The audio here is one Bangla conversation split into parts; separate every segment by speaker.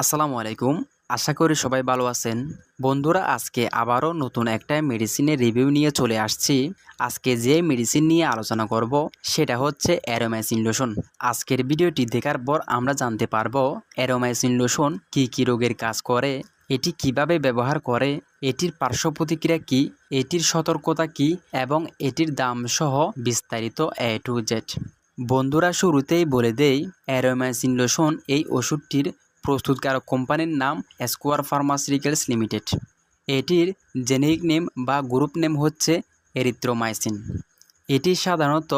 Speaker 1: আসসালামু আলাইকুম। আশা করি সবাই ভালো আছেন। বন্ধুরা, আজকে আবারও নতুন একটা মেডিসিনের রিভিউ নিয়ে চলে আসছি। আজকে যে মেডিসিন নিয়ে আলোচনা করব, সেটা হচ্ছে অ্যারোমাইসিন লোশন। আজকের ভিডিওটি দেখার পর আমরা জানতে পারব, অ্যারোমাইসিন লোশন কী কী রোগের কাজ করে, এটি কীভাবে ব্যবহার করে, এটির পার্শ্ব প্রতিক্রিয়া কী, এটির সতর্কতা কী, এবং এটির দাম সহ বিস্তারিত এ টু জেড। বন্ধুরা, শুরুতেই বলে দেই, অ্যারোমাইসিন লোশন এই ওষুধটির প্রস্তুতকারক কোম্পানির নাম স্কোয়ার ফার্মাসিউটিক্যালস লিমিটেড এটির জেনেরিক নেম বা গ্রুপ নেম হচ্ছে এরিথ্রোমাইসিন এটি সাধারণত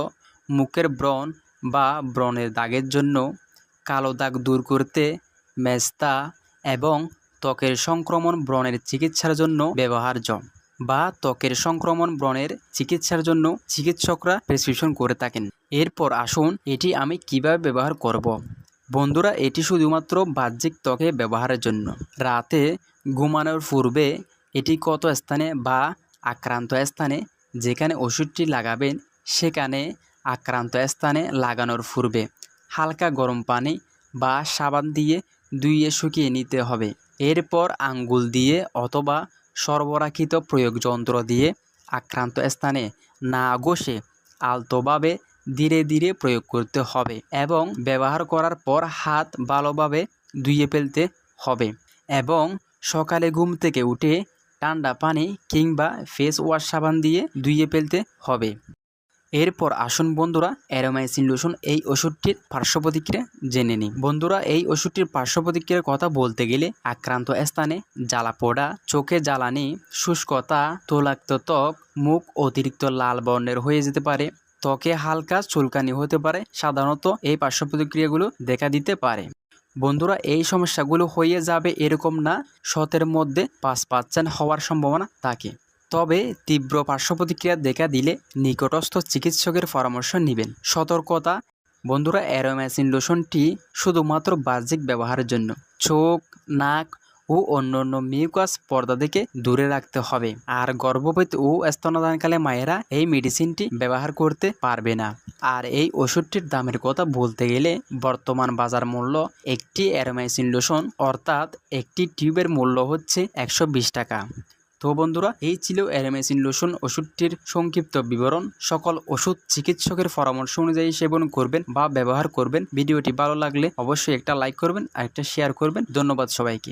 Speaker 1: মুখের ব্রণ বা ব্রণের দাগের জন্য কালো দাগ দূর করতে, মেস্তা এবং ত্বকের সংক্রমণ ব্রণের চিকিৎসার জন্য ব্যবহার্য বা ত্বকের সংক্রমণ ব্রণের চিকিৎসার জন্য চিকিৎসকরা প্রেসক্রিপশন করে থাকেন। এরপর আসুন এটি আমি কীভাবে ব্যবহার করব। বন্ধুরা, এটি শুধুমাত্র বাহ্যিক ত্বকে ব্যবহারের জন্য। রাতে ঘুমানোর পূর্বে এটি কত স্থানে বা আক্রান্ত স্থানে, যেখানে ওষুধটি লাগাবেন সেখানে আক্রান্ত স্থানে লাগানোর পূর্বে হালকা গরম পানি বা সাবান দিয়ে ধুইয়ে শুকিয়ে নিতে হবে। এরপর আঙ্গুল দিয়ে অথবা সরবরাহিত প্রয়োগ যন্ত্র দিয়ে আক্রান্ত স্থানে না ঘষে আলতোভাবে ধীরে ধীরে প্রয়োগ করতে হবে এবং ব্যবহার করার পর হাত ভালোভাবে ধুয়ে ফেলতে হবে এবং সকালে ঘুম থেকে উঠে ঠান্ডা পানি কিংবা ফেস ওয়াশ সাবান দিয়ে ধুয়ে ফেলতে হবে। এরপর আসুন বন্ধুরা, অ্যারোমাইসিন লোশন এই ওষুধটির পার্শ্ব প্রতিক্রিয়া জেনে নিই। বন্ধুরা, এই ওষুধটির পার্শ্ব প্রতিক্রিয়ার কথা বলতে গেলে আক্রান্ত স্থানে জ্বালা পোড়া, চোখে জ্বালানি, শুষ্কতা, তৈলাক্ত ত্বক, মুখ অতিরিক্ত লাল বর্ণের হয়ে যেতে পারে ত্বকে হালকা চুলকানি হতে পারে, সাধারণত এই পার্শ্ব প্রতিক্রিয়াগুলো দেখা দিতে পারে। বন্ধুরা, এই সমস্যাগুলো হয়ে যাবে এরকম না শতের মধ্যে পাঁচ পার্সেন্ট হওয়ার সম্ভাবনা থাকে। তবে তীব্র পার্শ্ব প্রতিক্রিয়া দেখা দিলে নিকটস্থ চিকিৎসকের পরামর্শ নেবেন। সতর্কতা, বন্ধুরা অ্যারোম্যাসিন লোশনটি শুধুমাত্র বাহ্যিক ব্যবহারের জন্য। চোখ, নাক ও অন্যান্য মিউকাস পর্দা থেকে দূরে রাখতে হবে। আর গর্ভবতী ও স্তনদানকালে মায়েরা এই মেডিসিনটি ব্যবহার করতে পারবে না। আর এই ওষুধটির দামের কথা বলতে গেলে বর্তমান বাজার মূল্য একটি অ্যারোমাইসিন লোশন অর্থাৎ একটি টিউবের মূল্য হচ্ছে একশো বিশ টাকা। তো বন্ধুরা, এই ছিল অ্যারামেসিন লোশন ওষুধটির সংক্ষিপ্ত বিবরণ। সকল ওষুধ চিকিৎসকের পরামর্শ অনুযায়ী সেবন করবেন বা ব্যবহার করবেন। ভিডিওটি ভালো লাগলে অবশ্যই একটা লাইক করবেন আর একটা শেয়ার করবেন। ধন্যবাদ সবাইকে।